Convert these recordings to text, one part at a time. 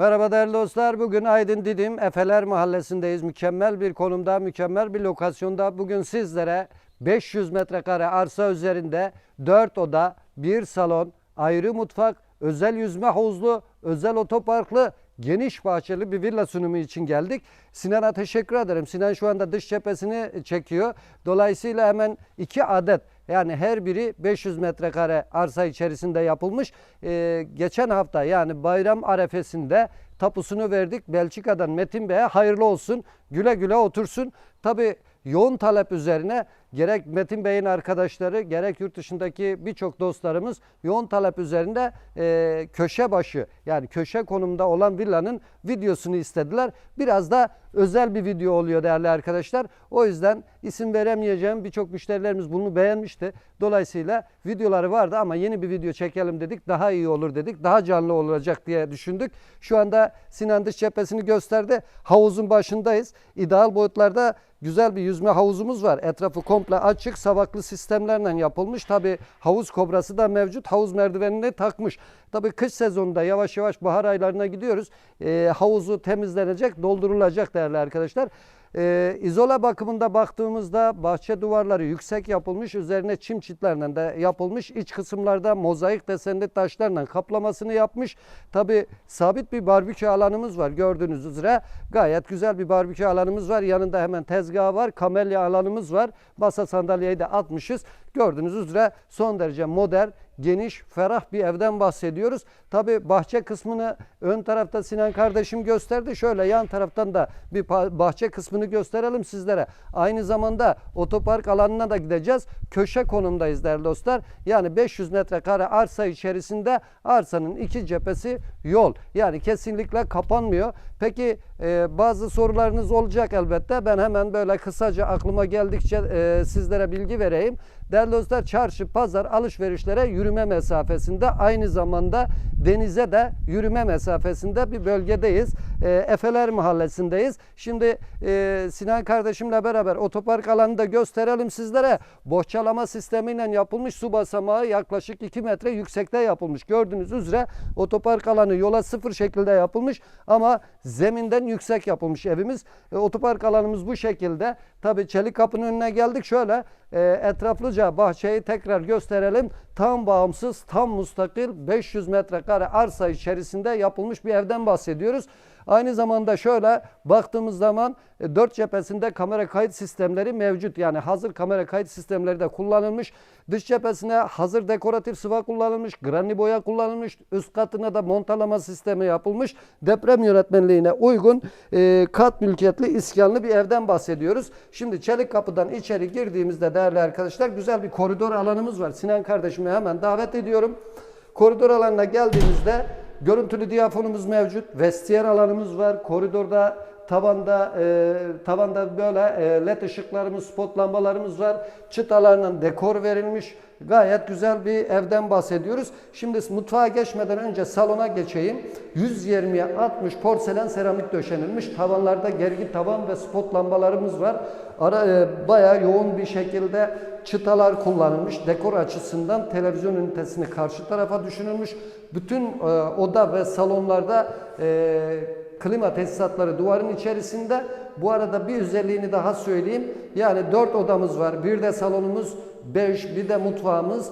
Merhaba değerli dostlar. Bugün Aydın Didim Efeler Mahallesi'ndeyiz. Mükemmel bir konumda, mükemmel bir lokasyonda. Bugün sizlere 500 metrekare arsa üzerinde 4 oda, 1 salon, ayrı mutfak, özel yüzme havuzlu, özel otoparklı, geniş bahçeli bir villa sunumu için geldik. Sinan'a teşekkür ederim. Sinan şu anda dış cephesini çekiyor. Dolayısıyla hemen iki adet yani her biri 500 metrekare arsa içerisinde yapılmış. Ee, geçen hafta yani bayram arefesinde tapusunu verdik. Belçika'dan Metin Bey'e hayırlı olsun. Güle güle otursun. Tabi yoğun talep üzerine gerek Metin Bey'in arkadaşları gerek yurt dışındaki birçok dostlarımız yoğun talep üzerinde e, köşe başı yani köşe konumda olan villanın videosunu istediler. Biraz da özel bir video oluyor değerli arkadaşlar. O yüzden isim veremeyeceğim birçok müşterilerimiz bunu beğenmişti. Dolayısıyla videoları vardı ama yeni bir video çekelim dedik. Daha iyi olur dedik. Daha canlı olacak diye düşündük. Şu anda Sinan dış cephesini gösterdi. Havuzun başındayız. İdeal boyutlarda güzel bir yüzme havuzumuz var. Etrafı komple açık savaklı sistemlerle yapılmış. Tabi havuz kobrası da mevcut. Havuz merdivenini takmış. Tabi kış sezonunda yavaş yavaş bahar aylarına gidiyoruz. Ee, havuzu temizlenecek, doldurulacak değerli arkadaşlar. Ee, izola bakımında baktığımızda bahçe duvarları yüksek yapılmış. Üzerine çim çitlerle de yapılmış. İç kısımlarda mozaik desenli taşlarla kaplamasını yapmış. Tabi sabit bir barbekü alanımız var gördüğünüz üzere. Gayet güzel bir barbekü alanımız var. Yanında hemen tezgah var. Kamelya alanımız var. Masa sandalyeyi de atmışız. Gördüğünüz üzere son derece modern, geniş, ferah bir evden bahsediyoruz. Tabi bahçe kısmını ön tarafta Sinan kardeşim gösterdi. Şöyle yan taraftan da bir bahçe kısmını gösterelim sizlere. Aynı zamanda otopark alanına da gideceğiz. Köşe konumdayız değerli dostlar. Yani 500 metrekare arsa içerisinde arsanın iki cephesi yol. Yani kesinlikle kapanmıyor. Peki e, bazı sorularınız olacak elbette. Ben hemen böyle kısaca aklıma geldikçe e, sizlere bilgi vereyim. Değerli dostlar çarşı, pazar, alışverişlere yürüme mesafesinde aynı zamanda denize de yürüme mesafesinde bir bölgedeyiz. E, Efeler Mahallesi'ndeyiz. Şimdi e, Sinan kardeşimle beraber otopark alanını da gösterelim sizlere. Bohçalama sistemiyle yapılmış su basamağı yaklaşık 2 metre yüksekte yapılmış. Gördüğünüz üzere otopark alanı yola sıfır şekilde yapılmış ama zeminden yüksek yapılmış evimiz. E, otopark alanımız bu şekilde. Tabii çelik kapının önüne geldik. Şöyle e, etraflıca bahçeyi tekrar gösterelim. Tam bağımsız, tam mustakil 500 metrekare arsa içerisinde yapılmış bir evden bahsediyoruz. Aynı zamanda şöyle baktığımız zaman e, dört cephesinde kamera kayıt sistemleri mevcut. Yani hazır kamera kayıt sistemleri de kullanılmış. Dış cephesine hazır dekoratif sıva kullanılmış. Granny boya kullanılmış. Üst katına da montalama sistemi yapılmış. Deprem yönetmenliğine uygun e, kat mülkiyetli iskanlı bir evden bahsediyoruz. Şimdi çelik kapıdan içeri girdiğimizde değerli arkadaşlar güzel bir koridor alanımız var. Sinan kardeşimi hemen davet ediyorum. Koridor alanına geldiğimizde görüntülü diyafonumuz mevcut. Vestiyer alanımız var. Koridorda tavanda e, tavanda böyle e, led ışıklarımız, spot lambalarımız var. Çıtalarla dekor verilmiş. Gayet güzel bir evden bahsediyoruz. Şimdi mutfağa geçmeden önce salona geçeyim. 120'ye 60 porselen seramik döşenilmiş. Tavanlarda gergi tavan ve spot lambalarımız var. Ara, e, bayağı yoğun bir şekilde çıtalar kullanılmış. Dekor açısından televizyon ünitesini karşı tarafa düşünülmüş. Bütün e, oda ve salonlarda e, klima tesisatları duvarın içerisinde. Bu arada bir özelliğini daha söyleyeyim. Yani 4 odamız var. Bir de salonumuz 5, bir de mutfağımız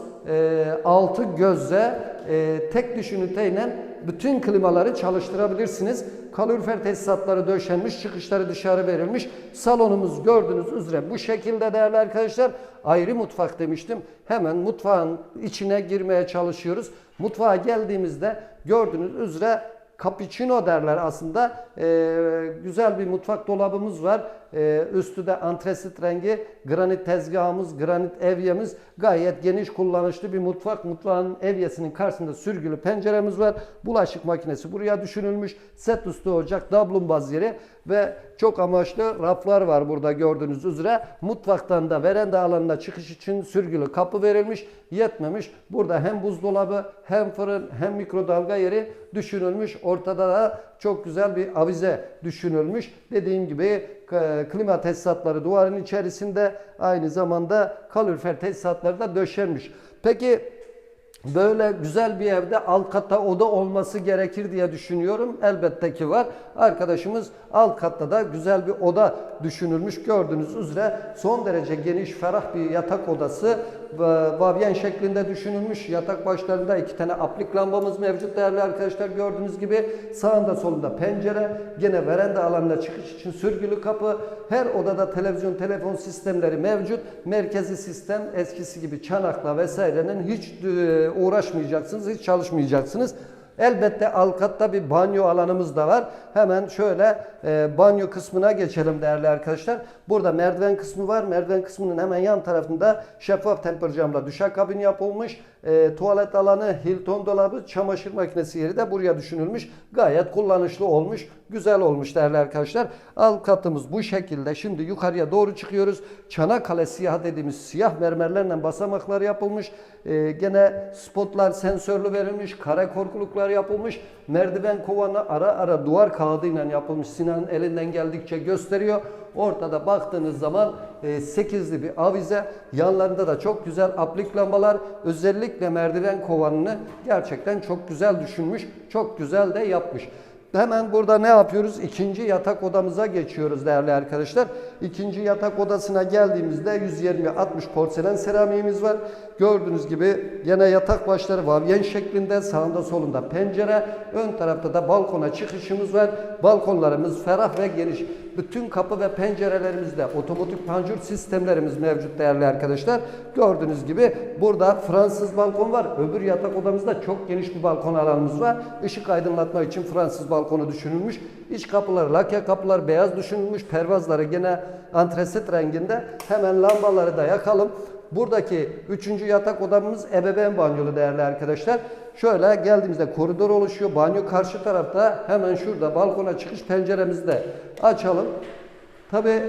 6 gözle e, tek düş üniteyle bütün klimaları çalıştırabilirsiniz. Kalorifer tesisatları döşenmiş, çıkışları dışarı verilmiş. Salonumuz gördüğünüz üzere bu şekilde değerli arkadaşlar. Ayrı mutfak demiştim. Hemen mutfağın içine girmeye çalışıyoruz. Mutfağa geldiğimizde gördüğünüz üzere cappuccino derler aslında. Ee, güzel bir mutfak dolabımız var. Ee, üstü de antresit rengi. Granit tezgahımız, granit evyemiz. Gayet geniş kullanışlı bir mutfak. Mutfağın evyesinin karşısında sürgülü penceremiz var. Bulaşık makinesi buraya düşünülmüş. Set üstü ocak, dablumbaz yeri ve çok amaçlı raflar var burada gördüğünüz üzere. Mutfaktan da veranda alanına çıkış için sürgülü kapı verilmiş. Yetmemiş. Burada hem buzdolabı hem fırın hem mikrodalga yeri düşünülmüş. Ortada da çok güzel bir avize düşünülmüş. Dediğim gibi e, klima tesisatları duvarın içerisinde aynı zamanda kalorifer tesisatları da döşenmiş. Peki Böyle güzel bir evde alt katta oda olması gerekir diye düşünüyorum. Elbette ki var. Arkadaşımız alt katta da güzel bir oda düşünülmüş. Gördüğünüz üzere son derece geniş, ferah bir yatak odası. Ve Vavyen şeklinde düşünülmüş. Yatak başlarında iki tane aplik lambamız mevcut değerli arkadaşlar. Gördüğünüz gibi sağında solunda pencere. Gene veranda alanına çıkış için sürgülü kapı. Her odada televizyon, telefon sistemleri mevcut. Merkezi sistem eskisi gibi çanakla vesairenin hiç e, uğraşmayacaksınız, hiç çalışmayacaksınız. Elbette alt katta bir banyo alanımız da var. Hemen şöyle e, banyo kısmına geçelim değerli arkadaşlar. Burada merdiven kısmı var. Merdiven kısmının hemen yan tarafında şeffaf temper camla duşakabin yapılmış. E, tuvalet alanı, Hilton dolabı, çamaşır makinesi yeri de buraya düşünülmüş. Gayet kullanışlı olmuş. Güzel olmuş değerli arkadaşlar. Alt katımız bu şekilde. Şimdi yukarıya doğru çıkıyoruz. Çanakkale siyah dediğimiz siyah mermerlerle basamaklar yapılmış. E, gene spotlar sensörlü verilmiş. Kare korkuluklar yapılmış. Merdiven kovanı ara ara duvar kağıdıyla yapılmış. Sinan'ın elinden geldikçe gösteriyor. Ortada baktığınız zaman e, 8'li bir avize. Yanlarında da çok güzel aplik lambalar. Özellikle merdiven kovanını gerçekten çok güzel düşünmüş. Çok güzel de yapmış. Hemen burada ne yapıyoruz? İkinci yatak odamıza geçiyoruz değerli arkadaşlar. İkinci yatak odasına geldiğimizde 120-60 porselen seramiğimiz var. Gördüğünüz gibi gene yatak başları vavyen şeklinde sağında solunda pencere. Ön tarafta da balkona çıkışımız var. Balkonlarımız ferah ve geniş. Bütün kapı ve pencerelerimizde otomatik panjur sistemlerimiz mevcut değerli arkadaşlar. Gördüğünüz gibi burada Fransız balkon var. Öbür yatak odamızda çok geniş bir balkon alanımız var. Işık aydınlatma için Fransız balkonu düşünülmüş. İç kapılar, lake kapılar beyaz düşünülmüş. Pervazları gene antresit renginde. Hemen lambaları da yakalım. Buradaki üçüncü yatak odamız ebeveyn banyolu değerli arkadaşlar. Şöyle geldiğimizde koridor oluşuyor. Banyo karşı tarafta hemen şurada balkona çıkış penceremizi de açalım. Tabi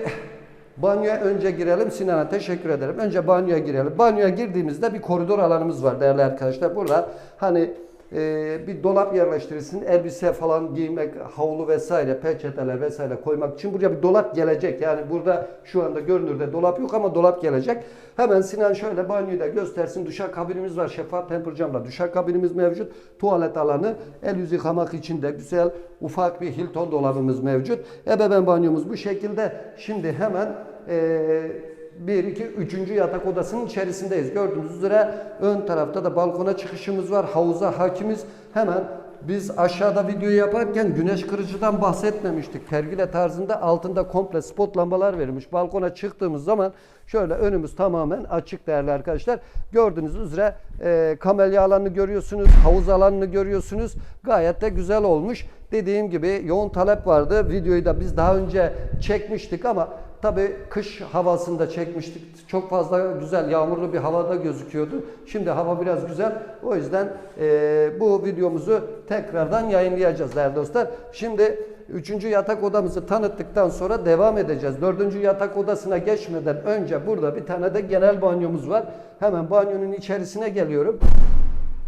banyoya önce girelim. Sinan'a teşekkür ederim. Önce banyoya girelim. Banyoya girdiğimizde bir koridor alanımız var değerli arkadaşlar. Burada hani e, bir dolap yerleştirirsin. Elbise falan giymek, havlu vesaire, peçeteler vesaire koymak için buraya bir dolap gelecek. Yani burada şu anda görünürde dolap yok ama dolap gelecek. Hemen Sinan şöyle banyoyu da göstersin. Duşak kabinimiz var. Şeffaf temper camla duşak kabinimiz mevcut. Tuvalet alanı, el yüz yıkamak için de güzel ufak bir Hilton dolabımız mevcut. Ebeveyn banyomuz bu şekilde. Şimdi hemen eee 1, 2, 3. yatak odasının içerisindeyiz. Gördüğünüz üzere ön tarafta da balkona çıkışımız var. Havuza hakimiz. Hemen biz aşağıda video yaparken güneş kırıcıdan bahsetmemiştik. Pergile tarzında altında komple spot lambalar verilmiş. Balkona çıktığımız zaman şöyle önümüz tamamen açık değerli arkadaşlar. Gördüğünüz üzere e, kamelya alanını görüyorsunuz. Havuz alanını görüyorsunuz. Gayet de güzel olmuş. Dediğim gibi yoğun talep vardı. Videoyu da biz daha önce çekmiştik ama Tabi kış havasında çekmiştik. Çok fazla güzel yağmurlu bir havada gözüküyordu. Şimdi hava biraz güzel. O yüzden e, bu videomuzu tekrardan yayınlayacağız değerli dostlar. Şimdi üçüncü yatak odamızı tanıttıktan sonra devam edeceğiz. Dördüncü yatak odasına geçmeden önce burada bir tane de genel banyomuz var. Hemen banyonun içerisine geliyorum.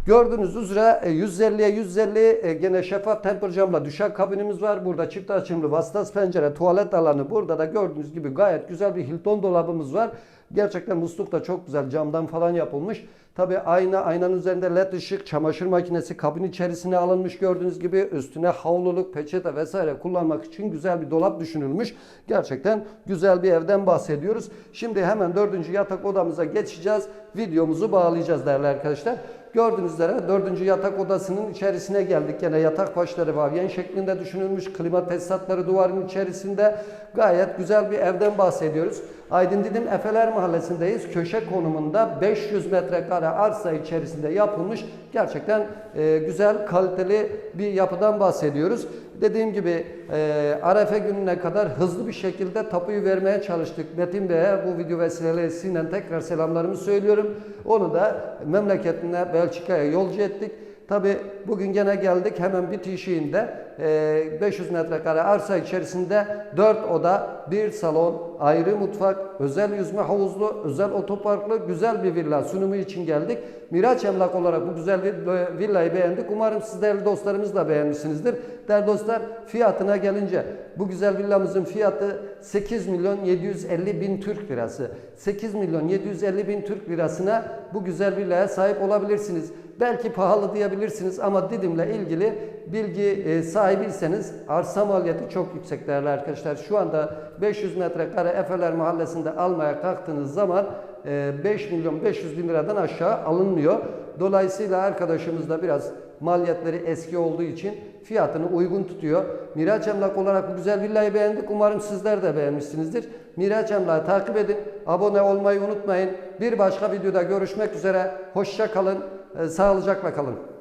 Gördüğünüz üzere 150'ye 150 e, gene şeffaf temper camla düşen kabinimiz var. Burada çift açımlı vasıtası pencere, tuvalet alanı. Burada da gördüğünüz gibi gayet güzel bir Hilton dolabımız var. Gerçekten musluk da çok güzel camdan falan yapılmış. Tabi ayna, aynanın üzerinde led ışık, çamaşır makinesi kabin içerisine alınmış gördüğünüz gibi. Üstüne havluluk, peçete vesaire kullanmak için güzel bir dolap düşünülmüş. Gerçekten güzel bir evden bahsediyoruz. Şimdi hemen dördüncü yatak odamıza geçeceğiz. Videomuzu bağlayacağız değerli arkadaşlar. Gördüğünüz üzere dördüncü yatak odasının içerisine geldik. Yine yatak başları vavyen şeklinde düşünülmüş. Klima tesisatları duvarın içerisinde. Gayet güzel bir evden bahsediyoruz. Aydın Didim Efeler Mahallesi'ndeyiz. Köşe konumunda 500 metrekare arsa içerisinde yapılmış gerçekten e, güzel, kaliteli bir yapıdan bahsediyoruz. Dediğim gibi e, Arefe gününe kadar hızlı bir şekilde tapuyu vermeye çalıştık. Metin Bey'e bu video vesilesiyle tekrar selamlarımı söylüyorum. Onu da memleketine Belçika'ya yolcu ettik. Tabi bugün gene geldik hemen bitişiğinde 500 metrekare arsa içerisinde 4 oda, 1 salon, ayrı mutfak, özel yüzme havuzlu, özel otoparklı güzel bir villa sunumu için geldik. Miraç Emlak olarak bu güzel vill- villayı beğendik. Umarım siz değerli dostlarımız da beğenmişsinizdir. Değerli dostlar fiyatına gelince bu güzel villamızın fiyatı 8 milyon 750 bin Türk lirası. 8 milyon 750 bin Türk lirasına bu güzel villaya sahip olabilirsiniz. Belki pahalı diyebilirsiniz ama Didim'le ilgili bilgi e, sahibiyseniz arsa maliyeti çok yüksek değerli arkadaşlar. Şu anda 500 metrekare Efeler Mahallesi'nde almaya kalktığınız zaman e, 5 milyon 500 bin liradan aşağı alınmıyor. Dolayısıyla arkadaşımız da biraz maliyetleri eski olduğu için fiyatını uygun tutuyor. Miraç Emlak olarak bu güzel villayı beğendik. Umarım sizler de beğenmişsinizdir. Miraç Emlak'ı takip edin. Abone olmayı unutmayın. Bir başka videoda görüşmek üzere. Hoşça kalın. e, Sağlıcakla kalın.